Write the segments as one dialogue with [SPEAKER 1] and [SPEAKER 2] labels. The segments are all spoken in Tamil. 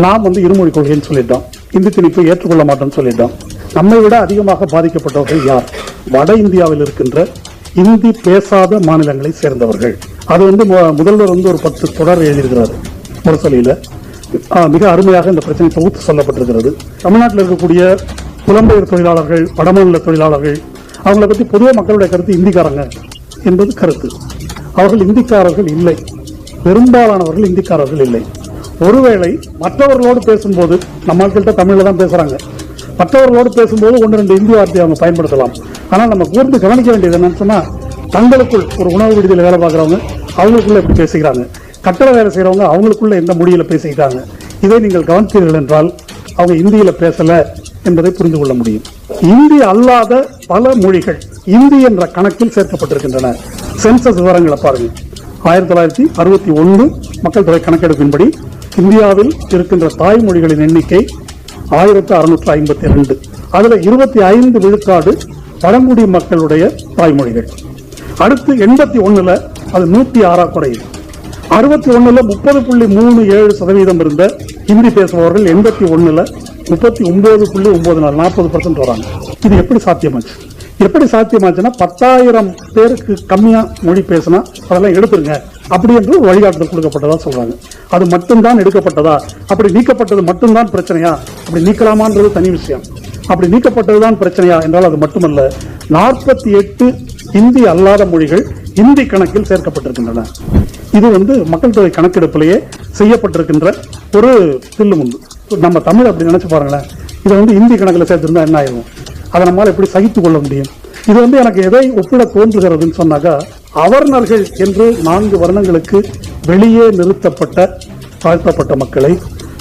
[SPEAKER 1] நாம் வந்து இருமொழி கொள்கைன்னு சொல்லிட்டோம். இந்தி திணிப்பை ஏற்றுக்கொள்ள மாட்டோம்னு சொல்லிட்டோம். நம்மை விட அதிகமாக பாதிக்கப்பட்டவர்கள் யார்? வட இந்தியாவில் இருக்கின்ற இந்தி பேசாத மாநிலங்களை சேர்ந்தவர்கள். அது வந்து மு- முதல்வர் வந்து ஒரு பத்து தொடர் எழுதியிருக்கிறார் முரசொலியில். மிக அருமையாக இந்த பிரச்சனை தொகுத்து சொல்லப்பட்டிருக்கிறது. தமிழ்நாட்டில் இருக்கக்கூடிய புலம்பெயர் தொழிலாளர்கள் வடமாநில தொழிலாளர்கள் அவங்கள பற்றி பொதுவாக மக்களுடைய கருத்து இந்திக்காரங்க என்பது கருத்து. அவர்கள் இந்திக்காரர்கள் இல்லை. பெரும்பாலானவர்கள் இந்திக்காரர்கள் இல்லை. ஒருவேளை மற்றவர்களோடு பேசும்போது நம்ம ஆட்கள்கிட்ட தமிழில் தான் பேசுகிறாங்க மற்றவர்களோடு பேசும்போது ஒன்று ரெண்டு இந்தி வார்த்தையை அவங்க பயன்படுத்தலாம். ஆனால் நம்ம கூர்ந்து கவனிக்க வேண்டியது என்னன்னு சொன்னால் தங்களுக்குள் ஒரு உணவு விடுதியில் வேலை பார்க்குறவங்க அவங்களுக்குள்ள எப்படி பேசிக்கிறாங்க. கட்டளை வேலை செய்கிறவங்க அவங்களுக்குள்ள எந்த மொழியில் பேசிக்கிறாங்க? இதை நீங்கள் கவனித்தீர்கள் என்றால் அவங்க இந்தியில் பேசல என்பதை புரிந்து கொள்ள முடியும். இந்தி அல்லாத பல மொழிகள் இந்தி என்ற கணக்கில் சேர்க்கப்பட்டிருக்கின்றன. சென்சஸ் விவரங்களை பாருங்கள் ஆயிரத்தி தொள்ளாயிரத்தி அறுபத்தி ஒன்று மக்கள் தொகை கணக்கெடுப்பின்படி இந்தியாவில் இருக்கின்ற தாய்மொழிகளின் எண்ணிக்கை ஆயிரத்து அறுநூற்று ஐம்பத்தி ரெண்டு அதுல இருபத்தி ஐந்து விழுக்காடு பழங்குடி மக்களுடைய தாய்மொழிகள். அடுத்து எண்பத்தி ஒண்ணுல அது நூத்தி ஆறா குறையுது. அறுபத்தி ஒண்ணுல முப்பது புள்ளி மூணு ஏழு சதவீதம் இருந்த ஹிந்தி பேசுபவர்கள் எண்பத்தி ஒண்ணுல முப்பத்தி ஒன்பது புள்ளி ஒன்பது நாள் நாற்பது பர்சன்ட் வராங்க. இது எப்படி சாத்தியமாச்சு? எப்படி சாத்தியமாச்சுன்னா பத்தாயிரம் பேருக்கு கம்மியா மொழி பேசினா அதெல்லாம் எடுத்துருங்க. அப்படி என்று வழிகாட்டுதல் கொடுக்கப்பட்டதா சொல்றாங்க. அது மட்டும்தான் எடுக்கப்பட்டதா? அப்படி நீக்கப்பட்டது மட்டும்தான் பிரச்சனையா? அப்படி நீக்கலாமான்றது தனி விஷயம். அப்படி நீக்கப்பட்டதுதான் பிரச்சனையா என்றால் அது மட்டுமல்ல நாற்பத்தி எட்டு இந்தி அல்லாத மொழிகள் இந்தி கணக்கில் சேர்க்கப்பட்டிருக்கின்றன. இது வந்து மக்கள் தொகை கணக்கெடுப்பிலேயே செய்யப்பட்டிருக்கின்ற ஒரு தில்லுமுண்டு நம்ம தமிழ் அப்படி நினைச்சு பாருங்களேன். இதை வந்து இந்தி கணக்கில் சேர்த்திருந்தா என்ன ஆகும் அதை நம்மால் எப்படி சகித்து கொள்ள முடியும்? இது வந்து எனக்கு எதை ஒப்பிட தோன்றுகிறதுன்னு சொன்னாக்கா அவர்ணர்கள் என்று நான்கு வருணங்களுக்கு வெளியே நிறுத்தப்பட்ட தாழ்த்தப்பட்ட மக்களை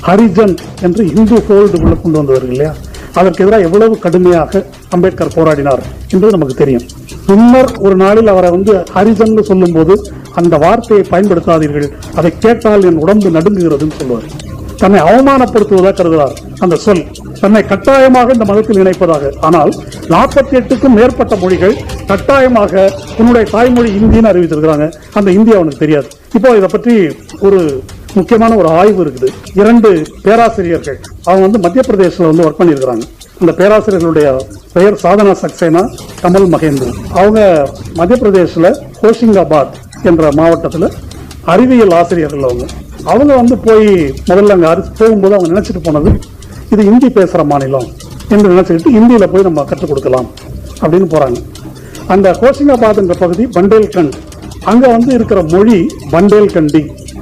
[SPEAKER 1] ஹரிஜன் என்று இந்து ஃபோல்டுக்குள்ள கொண்டு வந்தவர்கள் இல்லையா? அதற்கு எதிராக எவ்வளவு கடுமையாக அம்பேத்கர் போராடினார் என்பது நமக்கு தெரியும். பின்னர் ஒரு நாளில் அவரை வந்து ஹரிஜன் சொல்லும்போது அந்த வார்த்தையை பயன்படுத்தாதீர்கள் அதை கேட்டால் என் உடம்பு நடுங்குகிறதுன்னு சொல்லுவார். தன்னை அவமானப்படுத்துவதாக கருதுகிறார். அந்த சொல் தன்னை கட்டாயமாக இந்த மதத்தில் இணைப்பதாக. ஆனால் நாற்பத்தி எட்டுக்கும் மேற்பட்ட மொழிகள் கட்டாயமாக உன்னுடைய தாய்மொழி இந்தின்னு அறிவித்திருக்கிறாங்க. அந்த இந்தி அவனுக்கு தெரியாது. இப்போ இதை பற்றி ஒரு முக்கியமான ஒரு ஆய்வு இருக்குது. இரண்டு பேராசிரியர்கள் அவங்க வந்து மத்திய பிரதேசத்தில் வந்து ஒர்க் பண்ணியிருக்கிறாங்க. அந்த பேராசிரியர்களுடைய பெயர் சாதனா சக்சேனா கமல் மகேந்திரன். அவங்க மத்திய பிரதேசில் ஹோஷிங்காபாத் என்ற மாவட்டத்தில் அறிவியல் ஆசிரியர்கள் அவங்க. அவங்க வந்து போய் முதல்ல அங்கே அரிசி போகும்போது அவங்க நினச்சிட்டு போனது இது இந்தி பேசுகிற மாநிலம் என்று நினச்சிக்கிட்டு இந்தியில் போய் நம்ம கற்றுக் கொடுக்கலாம் அப்படின்னு போகிறாங்க அந்த ஹோஷிங்காபாத் பகுதி பண்டேல்கண்ட். அங்கே வந்து இருக்கிற மொழி பண்டேல்கண்டி.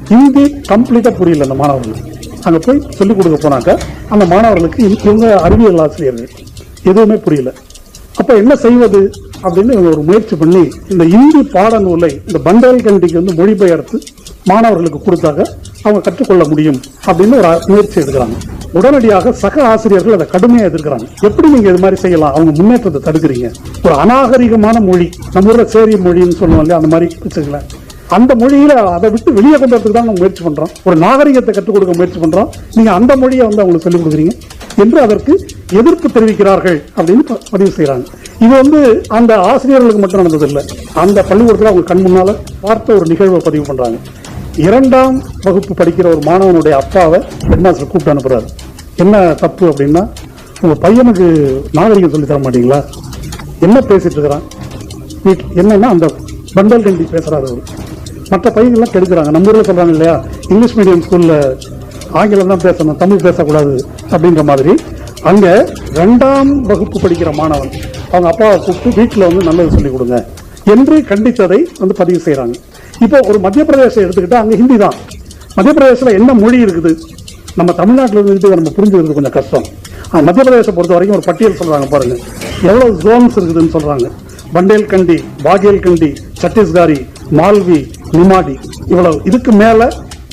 [SPEAKER 1] ஹிந்தி கம்ப்ளீட்டாக புரியல அந்த மாணவர்களுக்கு. அங்கே போய் சொல்லிக் கொடுக்க போனாக்க அந்த மாணவர்களுக்கு இவங்க அறிவியல் ஆசிரியர்கள். எதுவுமே புரியல. அப்போ என்ன செய்வது அப்படின்னு இவங்க ஒரு முயற்சி பண்ணி இந்த இந்தி பாடநூலை இந்த பண்டேல்கண்டிக்கு வந்து மொழிபெயர்த்து மாணவர்களுக்கு கொடுத்தாக்க அவங்க கற்றுக்கொள்ள முடியும் அப்படின்னு ஒரு முயற்சி எடுக்கிறாங்க. உடனடியாக சக ஆசிரியர்கள் அதை கடுமையாக எதிர்க்கிறாங்க. எப்படி நீங்க இது மாதிரி செய்யலாம்? அவங்க முன்னேற்றத்தை தடுக்கிறீங்க. ஒரு அநாகரிகமான மொழி நம்ம ஊரில் சேரிய மொழின்னு சொல்லுவோம் இல்லையா அந்த மாதிரி வச்சுக்கலாம் அந்த மொழியில அதை விட்டு வெளியே கொண்டு வரதுக்கு தான் முயற்சி பண்றோம். ஒரு நாகரிகத்தை கற்றுக் கொடுக்க முயற்சி பண்றோம். நீங்க அந்த மொழியை வந்து அவங்களுக்கு சொல்லிக் கொடுக்குறீங்க என்று அதற்கு எதிர்ப்பு தெரிவிக்கிறார்கள் அப்படின்னு ப- பதிவு செய்கிறாங்க இது வந்து அந்த ஆசிரியர்களுக்கு மட்டும் நடந்ததில்லை அந்த பள்ளிக்கூடத்தில் அவங்க கண் முன்னால பார்த்த ஒரு நிகழ்வை பதிவு பண்றாங்க. இரண்டாம் வகுப்பு படிக்கிற ஒரு மாணவனுடைய அப்பாவை ஹெட்மாஸ்டர் கூப்பிட்டு அனுப்புறாரு. என்ன தப்பு அப்படின்னா உங்க பையனுக்கு நாகரிகம் சொல்லி தர மாட்டீங்களா? என்ன பேசிட்டு இருக்கிறான்? வீட்- என்னன்னா அந்த பண்டல் கண்டி பேசுறாரு அவர். மற்ற பையன்கள்லாம் கெடுக்கிறாங்க. நம்ம ஊரில் சொல்றாங்க இல்லையா? இங்கிலீஷ் மீடியம் ஸ்கூல்ல ஆங்கிலம் தான் பேசணும் தமிழ் பேசக்கூடாது அப்படின்ற மாதிரி. அங்க ரெண்டாம் வகுப்பு படிக்கிற மாணவன் அவங்க அப்பாவை கூப்பிட்டு வீட்டில் வந்து நல்லது சொல்லி கொடுங்க என்று கண்டித்ததை வந்து பதிவு செய்கிறாங்க இப்போ ஒரு மத்திய பிரதேசம் எடுத்துக்கிட்டால் அங்கே ஹிந்தி தான். மத்திய பிரதேசத்தில் என்ன மொழி இருக்குது? நம்ம தமிழ்நாட்டில் இருந்துட்டு நம்ம புரிஞ்சுக்கிறது கொஞ்சம் கஷ்டம். மத்திய பிரதேசம் பொறுத்த வரைக்கும் ஒரு பட்டியல் சொல்கிறாங்க பாருங்கள் எவ்வளவு ஜோன்ஸ் இருக்குதுன்னு சொல்கிறாங்க பண்டேல்கண்டி பாகேல்கண்டி சத்தீஸ்காரி மால்வி நிமாடி. இவ்வளவு. இதுக்கு மேலே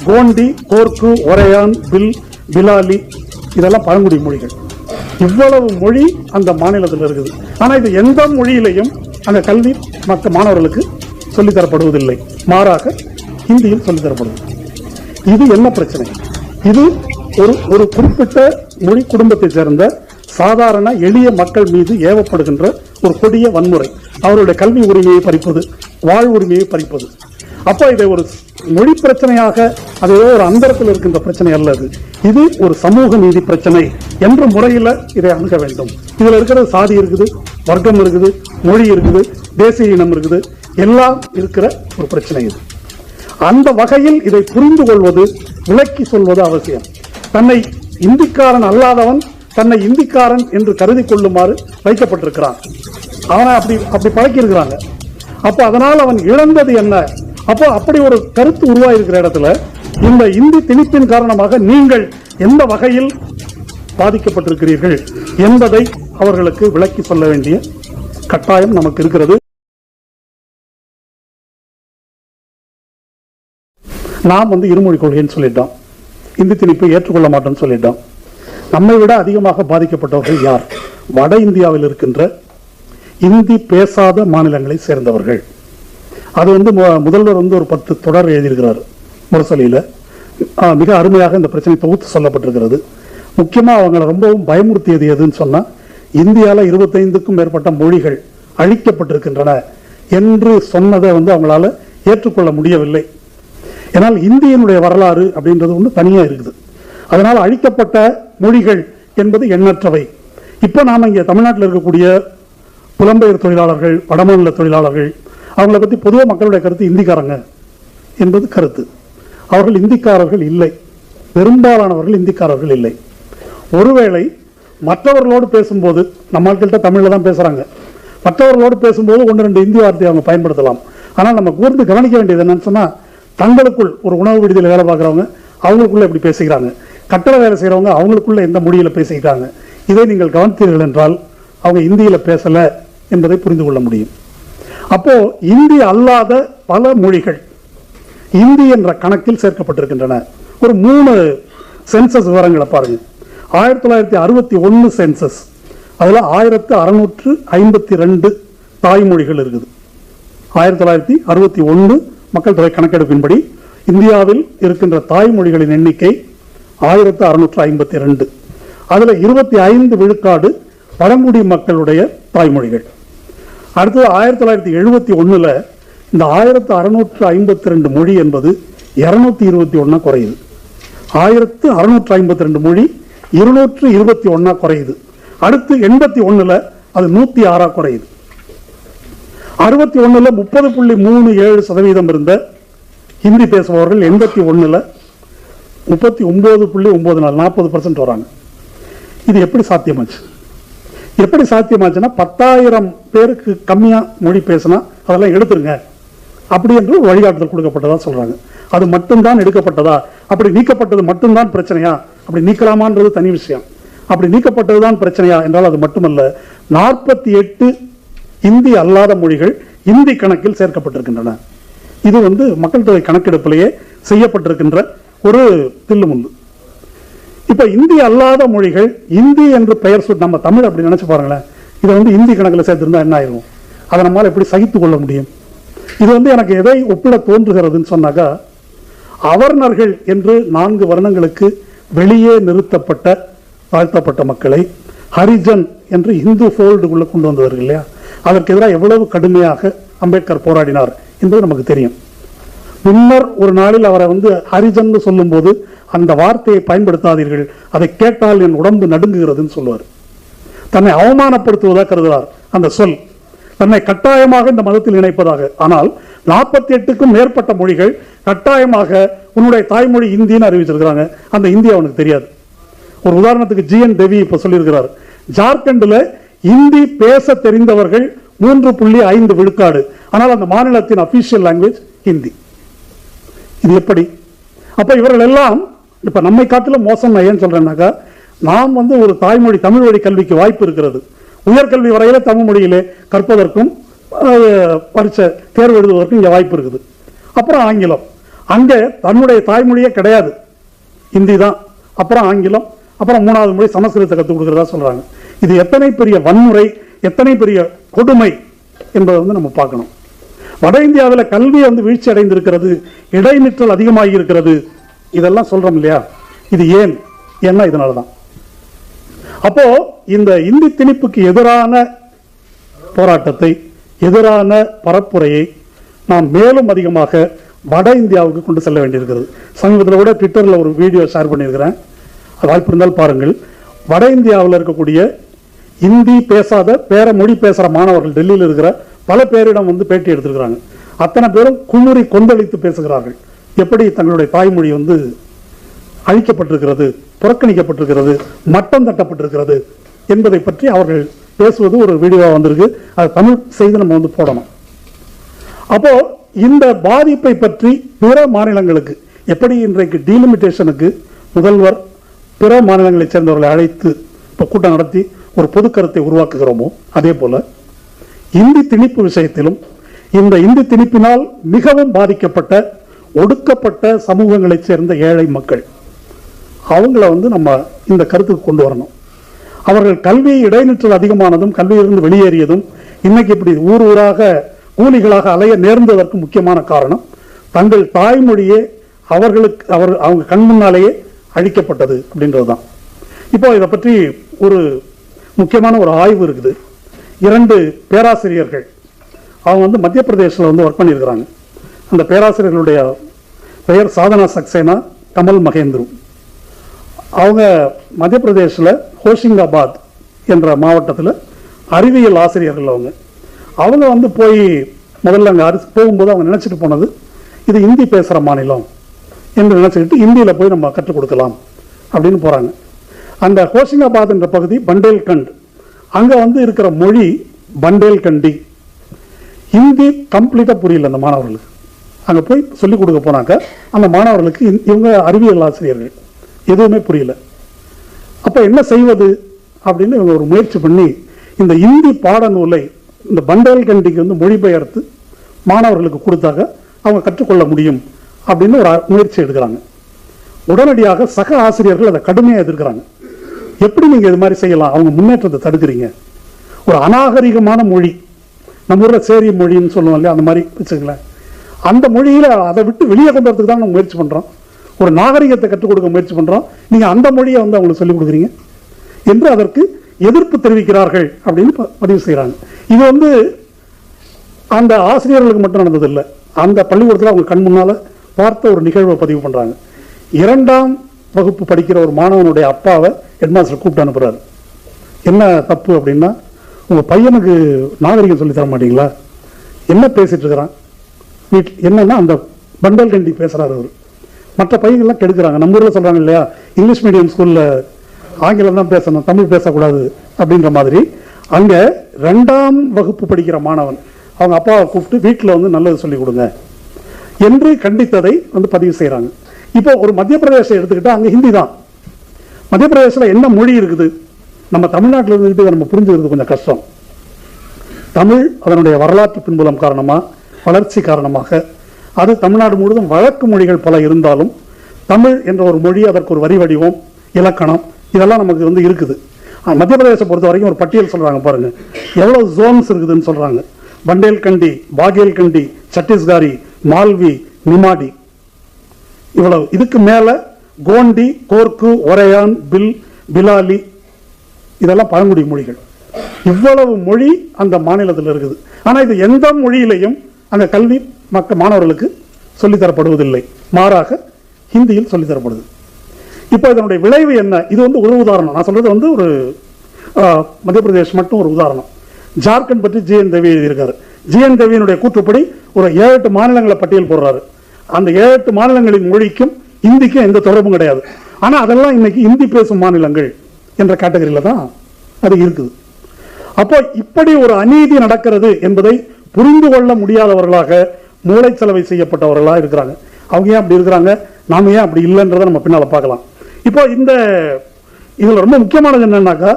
[SPEAKER 1] கோண்டி கோர்க்கு ஒரையான் பில் பிலாலி இதெல்லாம் பழங்குடி மொழிகள். இவ்வளவு மொழி அந்த மாநிலத்தில் இருக்குது. ஆனால் இது எந்த மொழியிலையும் அந்த கல்வி மற்ற மாணவர்களுக்கு சொல்லித் தரப்படுவதில்லை மாறாக ஹிந்தியில் சொல்லித்தரப்படுவது இது என்ன பிரச்சனை? இது ஒரு ஒரு குறிப்பிட்ட மொழி குடும்பத்தை சேர்ந்த சாதாரண எளிய மக்கள் மீது ஏவப்படுகின்ற ஒரு கொடிய வன்முறை. அவருடைய கல்வி உரிமையை பறிப்பது வாழ் உரிமையை பறிப்பது. அப்போ இதை ஒரு மொழி பிரச்சனையாக அது ஏதோ ஒரு அந்தரத்தில் இருக்கின்ற பிரச்சனை அல்ல அது. இது ஒரு சமூக நீதி பிரச்சனை என்ற முறையில் இதை அணுக வேண்டும். இதுல இருக்கிற சாதி இருக்குது வர்க்கம் இருக்குது மொழி இருக்குது தேசிய இனம் இருக்குது. எல்லாம் இருக்கிற ஒரு பிரச்சனை இது. அந்த வகையில் இதை புரிந்து கொள்வது விளக்கி சொல்வது அவசியம். தன்னை இந்திக்காரன் அல்லாதவன் தன்னை இந்திக்காரன் என்று கருதி கொள்ளுமாறு வைக்கப்பட்டிருக்கிறான். அவனை அப்படி அப்படி பழக்கி இருக்கிறாங்க அப்போ அதனால் அவன் இழந்தது என்ன? அப்போ அப்படி ஒரு கருத்து உருவாயிருக்கிற இடத்துல இந்த இந்தி திணிப்பின் காரணமாக நீங்கள் எந்த வகையில் பாதிக்கப்பட்டிருக்கிறீர்கள் என்பதை அவர்களுக்கு விளக்கி சொல்ல வேண்டிய கட்டாயம் நமக்கு இருக்கிறது. நாம் வந்து இருமொழி கொள்கைன்னு சொல்லிட்டோம். இந்தி திணிப்பை ஏற்றுக்கொள்ள மாட்டோம்னு சொல்லிட்டோம். நம்மை விட அதிகமாக பாதிக்கப்பட்டவர்கள் யார்? வட இந்தியாவில் இருக்கின்ற இந்தி பேசாத மாநிலங்களை சேர்ந்தவர்கள். அது வந்து மு- முதல்வர் வந்து ஒரு பத்து தொடர் எழுதியிருக்கிறார் முரசொலியில். மிக அருமையாக இந்த பிரச்சனை தொகுத்து சொல்லப்பட்டிருக்கிறது. முக்கியமாக அவங்களை ரொம்பவும் பயமுறுத்தியது எதுன்னு சொன்னால் இந்தியாவில் இருபத்தைந்துக்கும் மேற்பட்ட மொழிகள் அழிக்கப்பட்டிருக்கின்றன என்று சொன்னதை வந்து அவங்களால ஏற்றுக்கொள்ள முடியவில்லை. ஏன்னால் இந்தியனுடைய வரலாறு அப்படின்றது ஒன்று தனியாக இருக்குது. அதனால் அழிக்கப்பட்ட மொழிகள் என்பது எண்ணற்றவை. இப்போ நாம் இங்கே தமிழ்நாட்டில் இருக்கக்கூடிய புலம்பெயர் தொழிலாளர்கள் வடமாநில தொழிலாளர்கள் அவங்கள பற்றி பொதுவாக மக்களுடைய கருத்து இந்திக்காரங்க என்பது கருத்து. அவர்கள் இந்திக்காரர்கள் இல்லை. பெரும்பாலானவர்கள் இந்திக்காரர்கள் இல்லை. ஒருவேளை மற்றவர்களோடு பேசும்போது நம்மள்கிட்ட தமிழில் தான் பேசுகிறாங்க மற்றவர்களோடு பேசும்போது ஒன்று ரெண்டு இந்தி வார்த்தையை அவங்க பயன்படுத்தலாம். ஆனால் நம்ம கூர்ந்து கவனிக்க வேண்டியது என்னன்னு சொன்னால் தங்களுக்குள் ஒரு உணவு விடுதியில் வேலை பார்க்குறவங்க அவங்களுக்குள்ள எப்படி பேசுகிறாங்க கட்டட வேலை செய்கிறவங்க அவங்களுக்குள்ள எந்த மொழியில் பேசிக்கிறாங்க? இதை நீங்கள் கவனித்தீர்கள் என்றால் அவங்க இந்தியில் பேசலை என்பதை புரிந்து கொள்ள முடியும். அப்போ இந்தி அல்லாத பல மொழிகள் இந்தி என்ற கணக்கில் சேர்க்கப்பட்டிருக்கின்றன. ஒரு மூணு சென்சஸ் விவரங்களை பாருங்க. ஆயிரத்தி தொள்ளாயிரத்தி அறுபத்தி ஒன்று சென்சஸ். அதில் ஆயிரத்து அறுநூற்று ஐம்பத்தி ரெண்டு தாய்மொழிகள் இருக்குது. ஆயிரத்தி தொள்ளாயிரத்தி அறுபத்தி ஒன்று மக்கள் தொகை கணக்கெடுப்பின்படி இந்தியாவில் இருக்கின்ற தாய்மொழிகளின் எண்ணிக்கை ஆயிரத்து அறுநூற்று ஐம்பத்தி ரெண்டு அதில் இருபத்தி ஐந்து விழுக்காடு பழங்குடி மக்களுடைய தாய்மொழிகள். அடுத்தது ஆயிரத்தி தொள்ளாயிரத்தி எழுபத்தி ஒன்றில் இந்த ஆயிரத்து அறுநூற்று ஐம்பத்தி ரெண்டு மொழி என்பது இரநூத்தி இருபத்தி ஒன்றா குறையுது. ஆயிரத்து அறுநூற்று ஐம்பத்தி ரெண்டு மொழி இருநூற்று இருபத்தி ஒன்றா குறையுது. அடுத்து எண்பத்தி ஒன்றில் அது நூற்றி ஆறா குறையுது. அறுபத்தி ஒன்றில் முப்பது புள்ளி மூணு ஏழு சதவீதம் இருந்த ஹிந்தி பேசுபவர்கள் எண்பத்தி ஒன்றில் முப்பத்தி ஒம்பது புள்ளி ஒம்பது நாள் நாற்பது பர்சன்ட் வராங்க. இது எப்படி சாத்தியமாச்சு? எப்படி சாத்தியமாச்சுன்னா பத்தாயிரம் பேருக்கு கம்மியாக மொழி பேசினா அதெல்லாம் எடுத்துருங்க. அப்படி என்று ஒரு வழிகாட்டுதல் கொடுக்கப்பட்டதா சொல்கிறாங்க அது மட்டும்தான் எடுக்கப்பட்டதா? அப்படி நீக்கப்பட்டது மட்டும்தான் பிரச்சனையா? அப்படி நீக்கலாமான்றது தனி விஷயம். அப்படி நீக்கப்பட்டதுதான் பிரச்சனையா? என்றால் அது மட்டுமல்ல. நாற்பத்தி எட்டு இந்தி அல்லாத மொழிகள் இந்தி கணக்கில் சேர்க்கப்பட்டிருக்கின்றன. இது வந்து மக்கள் தொகை கணக்கெடுப்பிலேயே செய்யப்பட்டிருக்கின்ற ஒரு தில்லுமுள்ளு இப்ப இந்தி அல்லாத மொழிகள் இந்தி என்று பெயர் சொல் நம்ம தமிழ் அப்படி நினைச்சு பாருங்களேன். இதை வந்து இந்தி கணக்கில் சேர்த்திருந்தா என்ன ஆயிரும்? அதை நம்மால் எப்படி சகித்து கொள்ள முடியும்? இது வந்து எனக்கு எதை ஒப்பிட தோன்றுகிறதுன்னு சொன்னாக்கா அவர்ணர்கள் என்று நான்கு வருணங்களுக்கு வெளியே நிறுத்தப்பட்ட தாழ்த்தப்பட்ட மக்களை ஹரிஜன் என்று இந்து ஃபோல்டுக்குள்ளே கொண்டு வந்தவர்கள் இல்லையா? அதற்கு எதிராக எவ்வளவு கடுமையாக அம்பேத்கர் போராடினார் என்பது நமக்கு தெரியும். முன்னர் ஒரு நாளில் அவரை வந்து ஹரிஜன் சொல்லும்போது அந்த வார்த்தையை பயன்படுத்தாதீர்கள் அதை கேட்டால் என் உடம்பு நடுங்குகிறதுன்னு சொல்லுவார். தன்னை அவமானப்படுத்துவதாக கருதுகிறார் அந்த சொல். தன்னை கட்டாயமாக இந்த மதத்தில் இணைப்பதாக. ஆனால் நாற்பத்தி எட்டுக்கும் மேற்பட்ட மொழிகள் கட்டாயமாக உன்னுடைய தாய்மொழி இந்தின்னு அறிவிச்சிருக்கிறாங்க. அந்த இந்தி அவனுக்கு தெரியாது. ஒரு உதாரணத்துக்கு ஜி என் தேவி இப்ப சொல்லியிருக்கிறார். ஜார்க்கண்டில் இந்தி பேச தெரிந்தவர்கள் மூன்று புள்ளி ஐந்து விழுக்காடு. ஆனால் அந்த மாநிலத்தின் அபிஷியல் லாங்குவேஜ் ஹிந்தி. இது எப்படி? அப்ப இவர்கள் எல்லாம் இப்ப நம்மை காட்டிலும் மோசம் நான் ஏன் சொல்றேன்னாக்கா நாம் வந்து ஒரு தாய்மொழி தமிழ் வழி கல்விக்கு வாய்ப்பு இருக்கிறது. உயர்கல்வி வரையில தமிழ் மொழியிலே கற்பதற்கும் பரீட்சை தேர்வு எழுதுவதற்கும் இங்க வாய்ப்பு இருக்குது. அப்புறம் ஆங்கிலம். அங்கே தன்னுடைய தாய்மொழியே கிடையாது. ஹிந்தி தான். அப்புறம் ஆங்கிலம். அப்புறம் மூணாவது மொழி சமஸ்கிருதத்தை கற்றுக் கொடுக்குறதா சொல்றாங்க. இது எத்தனை பெரிய வன்முறை எத்தனை பெரிய கொடுமை என்பதை வந்து நம்ம பார்க்கணும். வட இந்தியாவில் கல்வி வந்து வீழ்ச்சி அடைந்திருக்கிறது இடைநிற்றல் அதிகமாகி இருக்கிறது. இதெல்லாம் சொல்கிறோம் இல்லையா? இது ஏன்? ஏன்னா இதனால தான் அப்போ இந்த இந்தி திணிப்புக்கு எதிரான போராட்டத்தை எதிரான பரப்புரையை நாம் மேலும் அதிகமாக வட இந்தியாவுக்கு கொண்டு செல்ல வேண்டியிருக்கிறது. சமீபத்தில் கூட ட்விட்டரில் ஒரு வீடியோ ஷேர் பண்ணியிருக்கிறேன். அது வாய்ப்பு இருந்தால் பாருங்கள். வட இந்தியாவில் இருக்கக்கூடிய இந்தி பேசாத பேர மொழி பேசுகிற மாணவர்கள் டெல்லியில் இருக்கிற பல பேரிடம் வந்து பேட்டி எடுத்திருக்கிறாங்க. அத்தனை பேரும் குமுறி கொந்தளித்து பேசுகிறார்கள். எப்படி தங்களுடைய தாய்மொழி வந்து அழிக்கப்பட்டிருக்கிறது புறக்கணிக்கப்பட்டிருக்கிறது மட்டம் தட்டப்பட்டிருக்கிறது என்பதை பற்றி அவர்கள் பேசுவது ஒரு வீடியோ வந்திருக்கு. அது தமிழ் செய்து நம்ம வந்து போடணும். அப்போ இந்த பாதிப்பை பற்றி பிற மாநிலங்களுக்கு எப்படி இன்றைக்கு டீலிமிட்டேஷனுக்கு முதல்வர் பிற மாநிலங்களைச் சேர்ந்தவர்களை அழைத்து இப்போ கூட்டம் நடத்தி ஒரு பொது கருத்தை உருவாக்குகிறோமோ? அதே போல இந்தி திணிப்பு விஷயத்திலும் இந்த இந்தி திணிப்பினால் மிகவும் பாதிக்கப்பட்ட ஒடுக்கப்பட்ட சமூகங்களைச் சேர்ந்த ஏழை மக்கள் அவங்கள வந்து நம்ம இந்த கருத்துக்கு கொண்டு வரணும். அவர்கள் கல்வி இடைநிற்றல் அதிகமானதும் கல்வியிலிருந்து வெளியேறியதும் இன்னைக்கு இப்படி ஊர் ஊராக கூலிகளாக அலைய நேர்ந்ததற்கு முக்கியமான காரணம் தங்கள் தாய்மொழியே அவர்களுக்கு அவர் அவங்க கண் முன்னாலேயே அழிக்கப்பட்டது அப்படின்றது தான் இப்போ இதை பற்றி ஒரு முக்கியமான ஒரு ஆய்வு இருக்குது. இரண்டு பேராசிரியர்கள். அவங்க வந்து மத்திய பிரதேசில் வந்து ஒர்க் பண்ணியிருக்கிறாங்க. அந்த பேராசிரியர்களுடைய பெயர் சாதனா சக்சேனா கமல் மகேந்திரு அவங்க மத்திய பிரதேசில் ஹோஷிங்காபாத் என்ற மாவட்டத்தில் அறிவியல் ஆசிரியர்கள் அவங்க. அவங்க வந்து போய் முதல்ல அங்கே அரிசி போகும்போது அவங்க நினச்சிட்டு போனது இது இந்தி பேசுகிற மாநிலம் என்று நினச்சிக்கிட்டு இந்தியில் போய் நம்ம கற்றுக் கொடுக்கலாம் அப்படின்னு போகிறாங்க அந்த ஹோஷிங்காபாத் என்ற பகுதி பண்டேல்கண்ட். அங்கே வந்து இருக்கிற மொழி பண்டேல்கண்டி. ஹிந்தி கம்ப்ளீட்டாக புரியல அந்த மாணவர்களுக்கு. அங்கே போய் சொல்லிக் கொடுக்க போனாக்க அந்த மாணவர்களுக்கு இந்- இவங்க அறிவியல் ஆசிரியர்கள். எதுவுமே புரியல. அப்போ என்ன செய்வது அப்படின்னு இவங்க ஒரு முயற்சி பண்ணி இந்த இந்தி பாடநூலை இந்த பண்டேல்கண்டிக்கு வந்து மொழிபெயர்த்து மாணவர்களுக்கு கொடுத்தாக்க அவங்க கற்றுக்கொள்ள முடியும் அப்படின்னு ஒரு முயற்சி எடுக்கிறாங்க. உடனடியாக சக ஆசிரியர்கள் அதை கடுமையாக எதிர்க்கிறாங்க. எப்படி நீங்க இது மாதிரி செய்யலாம்? அவங்க முன்னேற்றத்தை தடுக்கிறீங்க. ஒரு அநாகரிகமான மொழி. நம்ம ஊரில் சேரிய மொழின்னு சொல்லுவோம் இல்லையா? அந்த மாதிரி வச்சுங்களேன் அந்த மொழியில அதை விட்டு வெளியே கொண்டு வரதுக்கு தான் நம்ம முயற்சி பண்றோம். ஒரு நாகரிகத்தை கற்றுக் கொடுக்க முயற்சி பண்றோம். நீங்க அந்த மொழியை வந்து அவங்களுக்கு சொல்லிக் கொடுக்குறீங்க. என்று அதற்கு எதிர்ப்பு தெரிவிக்கிறார்கள் அப்படின்னு ப- பதிவு செய்கிறாங்க இது வந்து அந்த ஆசிரியர்களுக்கு மட்டும் நடந்ததில்லை. அந்த பள்ளிக்கூடத்தில் அவங்க கண் முன்னால பார்த்த ஒரு நிகழ்வை பதிவு பண்றாங்க. இரண்டாம் வகுப்பு படிக்கிற ஒரு மாணவனுடைய அப்பாவை ஹெட்மாஸ்டர் கூப்பிட்டு அனுப்புறாரு. என்ன தப்பு அப்படின்னா உங்க பையனுக்கு நாகரிகம் சொல்லி தர மாட்டீங்களா? என்ன பேசிட்டு இருக்கிறான்? வீட்டில் என்னன்னா அந்த பண்டல் கண்டி பேசுறாரு அவர். மற்ற பையன்கள்லாம் கெடுக்கிறாங்க. நம்ம ஊரில் சொல்றாங்க இல்லையா இங்கிலீஷ் மீடியம் ஸ்கூல்ல ஆங்கிலம் தான் பேசணும் தமிழ் பேசக்கூடாது அப்படின்ற மாதிரி. அங்க ரெண்டாம் வகுப்பு படிக்கிற மாணவன் அவங்க அப்பாவை கூப்பிட்டு வீட்டில் வந்து நல்லது சொல்லி கொடுங்க என்று கண்டித்ததை வந்து பதிவு செய்கிறாங்க இப்போ ஒரு மத்திய பிரதேசம் எடுத்துக்கிட்டால் அங்க ஹிந்தி தான். மத்திய பிரதேசத்தில் என்ன மொழி இருக்குது? நம்ம தமிழ்நாட்டில் இருந்துக்கிட்டு நம்ம புரிஞ்சுக்கிறது கொஞ்சம் கஷ்டம். தமிழ் அதனுடைய வரலாற்று பின்புலம் காரணமாக வளர்ச்சி காரணமாக அது தமிழ்நாடு முழுவதும் வழக்கு மொழிகள் பல இருந்தாலும் தமிழ் என்ற ஒரு மொழி அதற்கு ஒரு வரி வடிவம் இலக்கணம் இதெல்லாம் நமக்கு வந்து இருக்குது. மத்திய பிரதேசம் பொறுத்த வரைக்கும் ஒரு பட்டியல் சொல்கிறாங்க பாருங்க. எவ்வளோ ஜோன்ஸ் இருக்குதுன்னு சொல்கிறாங்க பண்டேல்கண்டி பாகேல்கண்டி சத்தீஸ்காரி மால்வி நிமாடி. இவ்வளவு. இதுக்கு மேலே கோண்டி கோர்க்கு ஒரையான் பில் பிலாலி இதெல்லாம் பழங்குடி மொழிகள். இவ்வளவு மொழி அந்த மாநிலத்தில் இருக்குது. ஆனா இது எந்த மொழியிலையும் அந்த கல்வி மக்க மாணவர்களுக்கு சொல்லித்தரப்படுவதில்லை மாறாக ஹிந்தியில் சொல்லித்தரப்படுது இப்போ இதனுடைய விளைவு என்ன? இது வந்து ஒரு உதாரணம். நான் சொல்றது வந்து ஒரு ஆஹ், மத்திய பிரதேஷ் மட்டும் ஒரு உதாரணம். ஜார்க்கண்ட் பற்றி ஜி என் தேவி எழுதியிருக்காரு. ஜி என் தேவியினுடைய கூற்றுப்படி ஒரு ஏழு எட்டு மாநிலங்களை பட்டியல் போடுறாரு. அந்த ஏழு எட்டு மாநிலங்களின் மொழிக்கும் இந்திக்கும் எந்த தொடர்பும் கிடையாது. ஆனா அதெல்லாம் இன்னைக்கு இந்தி பேசும் மாநிலங்கள் என்ற கேட்டகரியில தான் அது இருக்குது. அப்போ இப்படி ஒரு அநீதி நடக்கிறது என்பதை புரிந்து கொள்ள முடியாதவர்களாக மூளைச்சலவை செய்யப்பட்டவர்களா இருக்கிறாங்க. அவங்க ஏன் அப்படி இருக்கிறாங்க? நாம ஏன் அப்படி இல்லைன்றதை நம்ம பின்னால் பார்க்கலாம். இப்போ இந்த இதுல ரொம்ப முக்கியமானது என்னன்னாக்கா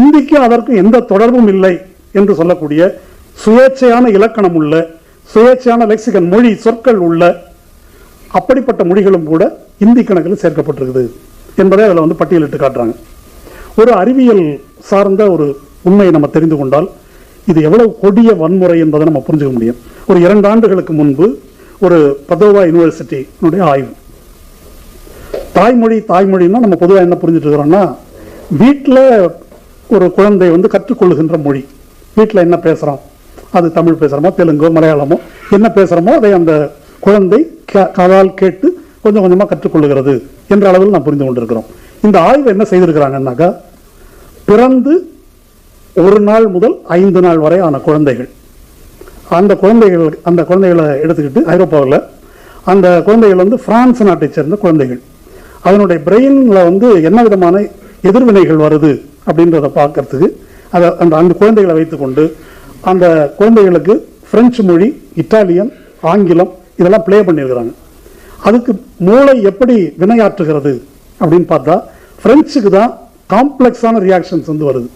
[SPEAKER 1] இந்திக்கும் அதற்கும் எந்த தொடர்பும் இல்லை என்று சொல்லக்கூடிய சுயேட்சையான இலக்கணம் உள்ள சுயேட்சையான லெக்சிகன் மொழி சொற்கள் உள்ள அப்படிப்பட்ட மொழிகளும் கூட இந்தி கணக்கில் சேர்க்கப்பட்டிருக்குது என்பதை அதில் வந்து பட்டியலிட்டு காட்டுறாங்க. ஒரு அறிவியல் சார்ந்த ஒரு உண்மையை நம்ம தெரிந்து கொண்டால் இது எவ்வளவு கொடிய வன்முறை என்பதை நம்ம புரிஞ்சுக்க முடியும். ஒரு இரண்டு ஆண்டுகளுக்கு முன்பு ஒரு பதோவா யூனிவர்சிட்டியினுடைய ஆய்வு. தாய்மொழி தாய்மொழின்னா நம்ம பொதுவாக என்ன புரிஞ்சுட்டு இருக்கிறோம்னா வீட்டில் ஒரு குழந்தை வந்து கற்றுக்கொள்ளுகின்ற மொழி. வீட்டில் என்ன பேசுகிறோம் அது தமிழ் பேசுகிறோமோ தெலுங்கோ மலையாளமோ? என்ன பேசுகிறோமோ அதை அந்த குழந்தை கே- காதால் கேட்டு கொஞ்சம் கொஞ்சமாக கற்றுக்கொள்ளுகிறது என்ற அளவில் நாம் புரிந்து கொண்டிருக்கிறோம். இந்த ஆய்வு என்ன செய்திருக்கிறாங்கன்னாக்கா பிறந்து ஒரு நாள் முதல் ஐந்து நாள் வரை ஆன குழந்தைகள். அந்த குழந்தைகள் அந்த குழந்தைகளை எடுத்துக்கிட்டு ஐரோப்பாவில் அந்த குழந்தைகள் வந்து பிரான்ஸ் நாட்டை சேர்ந்த குழந்தைகள். அதனுடைய பிரெயினில் வந்து என்ன விதமான எதிர்வினைகள் வருது அப்படின்றத பார்க்கறதுக்கு அதை அந்த அந்த குழந்தைகளை வைத்துக்கொண்டு அந்த குழந்தைகளுக்கு பிரெஞ்சு மொழி இட்டாலியன் ஆங்கிலம் இதெல்லாம் ப்ளே பண்ணியிருக்கிறாங்க. அதுக்கு மூளை எப்படி வினையாற்றுகிறது அப்படின்னு பார்த்தா ஃப்ரெஞ்சுக்கு தான் காம்ப்ளெக்ஸான ரியாக்ஷன்ஸ் வந்து வருது.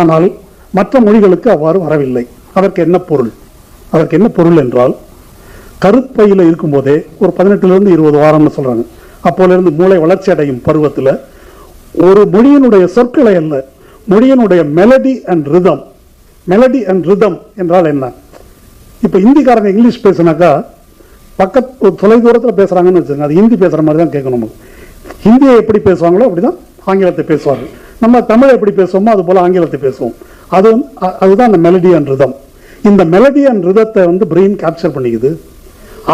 [SPEAKER 1] ஆனால் மற்ற மொழிகளுக்கு அவ்வாறு வரவில்லை. அதற்கு என்ன பொருள்? அதற்கு என்ன பொருள் என்றால் கருப்பையில் இருக்கும்போதே ஒரு பதினெட்டுலேருந்து இருபது வாரம்னு சொல்கிறாங்க அப்போலேருந்து மூளை வளர்ச்சி அடையும் பருவத்தில் ஒரு மொழியினுடைய சொற்களை அல்ல மொழியினுடைய melody and rhythm melody and rhythm என்றால் என்ன? இப்போ ஹிந்திக்காரங்க இங்கிலீஷ் பேசுனாக்கா பக்கத்து தொலைதூரத்தில் தொலை தூரத்தில் பேசுகிறாங்கன்னு வச்சுக்கோங்க. அது ஹிந்தி பேசுகிற மாதிரி தான் கேட்கணும் நமக்கு. ஹிந்தியை எப்படி பேசுவாங்களோ அப்படி தான் ஆங்கிலத்தை பேசுவாங்க நம்ம தமிழை எப்படி பேசுவோமோ அது போல் ஆங்கிலத்தை பேசுவோம். அது அதுதான் அந்த மெலடி அண்ட் ரிதம் இந்த மெலடி அண்ட் ரிதத்தை வந்து பிரெயின் கேப்சர் பண்ணிக்குது.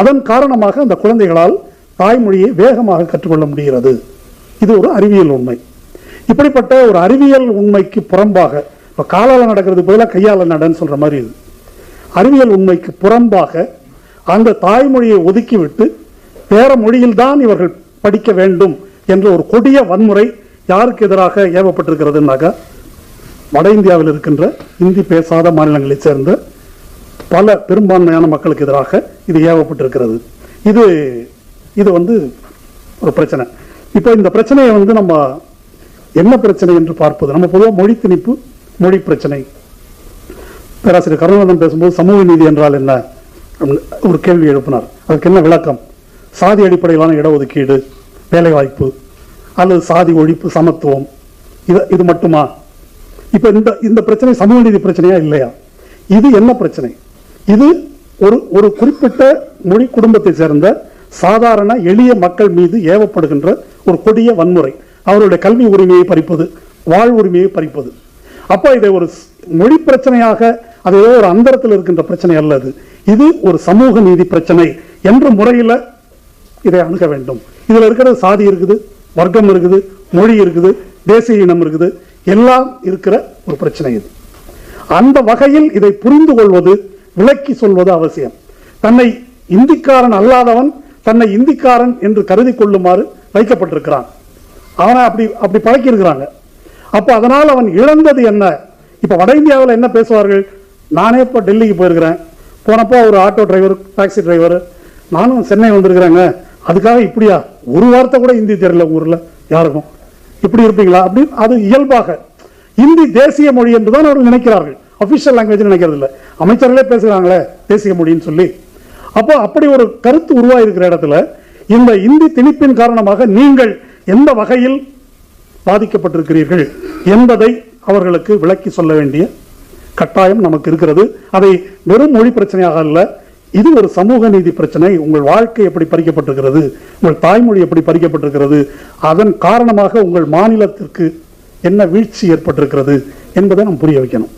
[SPEAKER 1] அதன் காரணமாக அந்த குழந்தைகளால் தாய்மொழியை வேகமாக கற்றுக்கொள்ள முடிகிறது. இது ஒரு அறிவியல் உண்மை. இப்படிப்பட்ட ஒரு அறிவியல் உண்மைக்கு புறம்பாக இப்போ காலால் நடக்கிறது பதிலாக கையால் நடன்னு சொல்கிற மாதிரி இது. அறிவியல் உண்மைக்கு புறம்பாக அந்த தாய்மொழியை ஒதுக்கிவிட்டு வேற மொழியில்தான் இவர்கள் படிக்க வேண்டும் என்ற ஒரு கொடிய வன்முறை யாருக்கு எதிராக ஏவப்பட்டிருக்கிறதுனாக்கா வட இந்தியாவில் இருக்கின்ற இந்தி பேசாத மாநிலங்களைச் சேர்ந்த பல பெரும்பான்மையான மக்களுக்கு எதிராக இது ஏவப்பட்டிருக்கிறது. இது இது வந்து ஒரு பிரச்சனை. இப்போ இந்த பிரச்சனையை வந்து நம்ம என்ன பிரச்சனை என்று பார்ப்பது? நம்ம பொதுவாக மொழி திணிப்பு மொழி பிரச்சனை. பேராசிரியர் கருணாநந்தன் பேசும்போது சமூக நீதி என்றால் என்ன? ஒரு கேள்வி எழுப்பினார். அதுக்கு என்ன விளக்கம்? சாதி அடிப்படையிலான இடஒதுக்கீடு வேலைவாய்ப்பு அல்லது சாதி ஒழிப்பு சமத்துவம் இது இது மட்டுமா? இப்போ இந்த இந்த பிரச்சனை சமூக நீதி பிரச்சனையா இல்லையா? இது என்ன பிரச்சனை? இது ஒரு ஒரு குறிப்பிட்ட மொழி குடும்பத்தை சேர்ந்த சாதாரண எளிய மக்கள் மீது ஏவப்படுகின்ற ஒரு கொடிய வன்முறை. அவருடைய கல்வி உரிமையை பறிப்பது வாழ் உரிமையை பறிப்பது. அப்போ இதை ஒரு மொழி பிரச்சனையாக அது ஏதோ ஒரு அந்தரத்தில் இருக்கின்ற பிரச்சனை அல்லது இது ஒரு சமூக நீதி பிரச்சனை என்ற முறையில் இதை அணுக வேண்டும். இதுல இருக்கிற சாதி இருக்குது வர்க்கம் இருக்குது மொழி இருக்குது தேசிய இனம் இருக்குது. எல்லாம் இருக்கிற ஒரு பிரச்சனை இது. அந்த வகையில் இதை புரிந்து கொள்வது விளக்கி சொல்வது அவசியம். தன்னை இந்திக்காரன் அல்லாதவன் தன்னை இந்திக்காரன் என்று கருதி கொள்ளுமாறு வைக்கப்பட்டிருக்கிறான். அவனை அப்படி அப்படி பழக்கி இருக்கிறாங்க அப்போ அதனால் அவன் இழந்தது என்ன? இப்போ வட இந்தியாவில் என்ன பேசுவார்கள்? நானே இப்போ டெல்லிக்கு போயிருக்கிறேன். போனப்போ ஒரு ஆட்டோ டிரைவர் டாக்ஸி டிரைவர் நானும் சென்னை வந்திருக்கிறேங்க. அதுக்காக இப்படியா? ஒரு வார்த்தை கூட ஹிந்தி தெரியல ஊரில் ஊர்ல யாருக்கும். இப்படி இருப்பீங்களா? அப்படி அது இயல்பாக. இந்தி தேசிய மொழி என்று தான் அவர்கள் நினைக்கிறார்கள். அஃபிஷியல் லாங்குவேஜ் நினைக்கிறது இல்லை. அமைச்சர்களே பேசுகிறாங்களே தேசிய மொழின்னு சொல்லி. அப்போ அப்படி ஒரு கருத்து உருவாயிருக்கிற இடத்துல இந்த இந்தி திணிப்பின் காரணமாக நீங்கள் எந்த வகையில் பாதிக்கப்பட்டிருக்கிறீர்கள் என்பதை அவர்களுக்கு விளக்கி சொல்ல வேண்டிய கட்டாயம் நமக்கு இருக்கிறது. அதை வெறும் மொழி பிரச்சனையாக அல்ல இது ஒரு சமூக நீதி பிரச்சனை. உங்கள் வாழ்க்கை எப்படி பறிக்கப்பட்டிருக்கிறது? உங்கள் தாய்மொழி எப்படி பறிக்கப்பட்டிருக்கிறது? அதன் காரணமாக உங்கள் மாநிலத்திற்கு என்ன வீழ்ச்சி ஏற்பட்டிருக்கிறது என்பதை நாம் புரிய வைக்கணும்.